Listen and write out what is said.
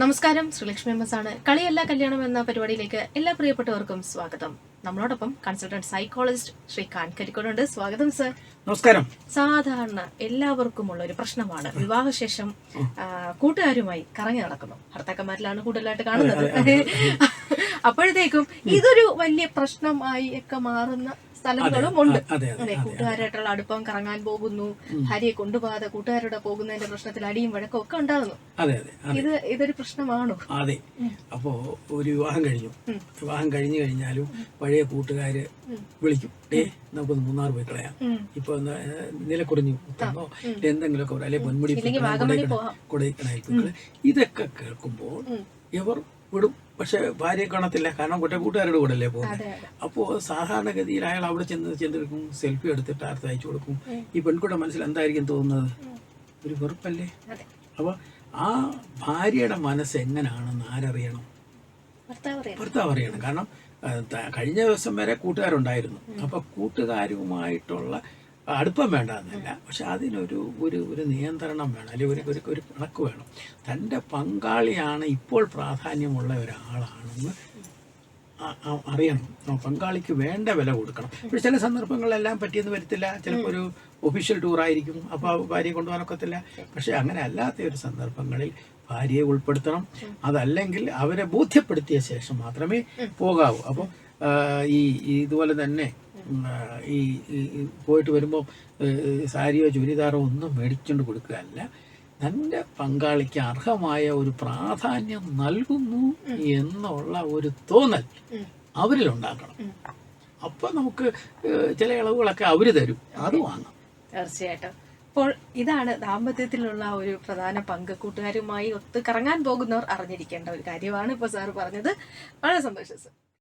നമസ്കാരം. Sreelakshmi M S ആണ്. കളിയല്ല കല്യാണം എന്ന പരിപാടിയിലേക്ക് എല്ലാ പ്രിയപ്പെട്ടവർക്കും സ്വാഗതം. നമ്മളോടൊപ്പം കൺസൾട്ടന്റ് സൈക്കോളജിസ്റ്റ് ശ്രീകാന്ത് കരിക്കോടുണ്ട്. സ്വാഗതം സർ നമസ്കാരം. സാധാരണ എല്ലാവർക്കുമുള്ള ഒരു പ്രശ്നമാണ്. വിവാഹശേഷം കൂട്ടുകാരുമായി കറങ്ങി നടക്കുന്നു. ഭർത്താക്കന്മാരിലാണ് കൂടുതലായിട്ട് കാണുന്നത്. അപ്പോഴത്തേക്കും ഇതൊരു വലിയ പ്രശ്നമായി ഒക്കെ മാറുന്ന സ്ഥലങ്ങളും ഉണ്ട്. അതെ കൂട്ടുകാരായിട്ടുള്ള അടുപ്പം കറങ്ങാൻ പോകുന്നു ഭാര്യയെ കൊണ്ടുപോകാതെ കൂട്ടുകാരുടെ പോകുന്നതിന്റെ പ്രശ്നത്തിൽ അടിയും വഴക്കും ഒക്കെ ഉണ്ടാകുന്നു. അതെ അതെ അതെ. ഇത് ഇതൊരു പ്രശ്നമാണോ? അതെ. അപ്പോ ഒരു വിവാഹം കഴിഞ്ഞു. വിവാഹം കഴിഞ്ഞു കഴിഞ്ഞാലും പഴയ കൂട്ടുകാര് വിളിക്കും. ഡേ നമുക്കൊന്ന് മൂന്നാർ പോയി കളയാം. ഇപ്പൊ നിലക്കുറിഞ്ഞു തന്നോ? എന്തെങ്കിലുമൊക്കെ അല്ലെ പൊന്മുടി. കൊടൈക്കനായി ഇതൊക്കെ കേൾക്കുമ്പോൾ എവർ ഇവർ വിടും. പക്ഷെ ഭാര്യയെ കാണത്തില്ല. കാരണം കുറ്റ കൂട്ടുകാരുടെ കൂടെ അല്ലേ പോകുന്നത് അപ്പോൾ സാധാരണഗതിയിൽ അയാൾ അവിടെ ചെന്ന് ചെന്നെടുക്കും സെൽഫി എടുത്തിട്ട് ആർത്ത് അയച്ചു കൊടുക്കും. ഈ പെൺകുട്ടിയുടെ മനസ്സിൽ എന്തായിരിക്കും തോന്നുന്നത്? ഒരു വെറുപ്പല്ലേ? അപ്പോൾ ആ ഭാര്യയുടെ മനസ്സ് എങ്ങനെയാണെന്ന് ആരറിയണം? ഭർത്താവ് അറിയണം. കാരണം കഴിഞ്ഞ ദിവസം വരെ കൂട്ടുകാരുണ്ടായിരുന്നു. അപ്പോൾ കൂട്ടുകാരുമായിട്ടുള്ള അടുപ്പം വേണ്ട എന്നല്ല പക്ഷെ അതിനൊരു ഒരു ഒരു നിയന്ത്രണം വേണം. അല്ലെങ്കിൽ ഒരു ഒരു ഒരു കണക്ക് വേണം. തന്റെ പങ്കാളിയാണ് ഇപ്പോൾ പ്രാധാന്യമുള്ള ഒരാളാണെന്ന് അറിയണം. പങ്കാളിക്ക് വേണ്ട വില കൊടുക്കണം. പക്ഷെ ചില സന്ദർഭങ്ങളിലെല്ലാം പറ്റിയെന്ന് വരത്തില്ല. ചിലപ്പോൾ ഒരു ഒഫീഷ്യൽ ടൂർ ആയിരിക്കും അപ്പോൾ ഭാര്യയെ കൊണ്ടുപോകാനൊക്കത്തില്ല പക്ഷെ അങ്ങനെ അല്ലാത്ത ഒരു സന്ദർഭങ്ങളിൽ ഭാര്യയെ ഉൾപ്പെടുത്തണം. അതല്ലെങ്കിൽ അവരെ ബോധ്യപ്പെടുത്തിയ ശേഷം മാത്രമേ പോകാവൂ. അപ്പോൾ ഈ ഇതുപോലെ തന്നെ ഈ പോയിട്ട് വരുമ്പോൾ സാരിയോ ചുരിദാറോ ഒന്നും മേടിച്ചുകൊണ്ട് കൊടുക്കുകയല്ല. തന്റെ പങ്കാളിക്ക് അർഹമായ ഒരു പ്രാധാന്യം നൽകുന്നു എന്നുള്ള ഒരു തോന്നൽ അവരിലുണ്ടാക്കണം. അപ്പൊ നമുക്ക് ചില ഇളവുകളൊക്കെ അവർ തരും. അത്. വാങ്ങാം തീർച്ചയായിട്ടും. അപ്പോൾ ഇതാണ് ദാമ്പത്യത്തിലുള്ള ഒരു പ്രധാന പങ്ക്. കൂട്ടുകാരുമായി ഒത്ത് കറങ്ങാൻ പോകുന്നവർ അറിഞ്ഞിരിക്കേണ്ട ഒരു കാര്യമാണ് ഇപ്പൊ സാർ പറഞ്ഞത്. വളരെ സന്തോഷം സർ.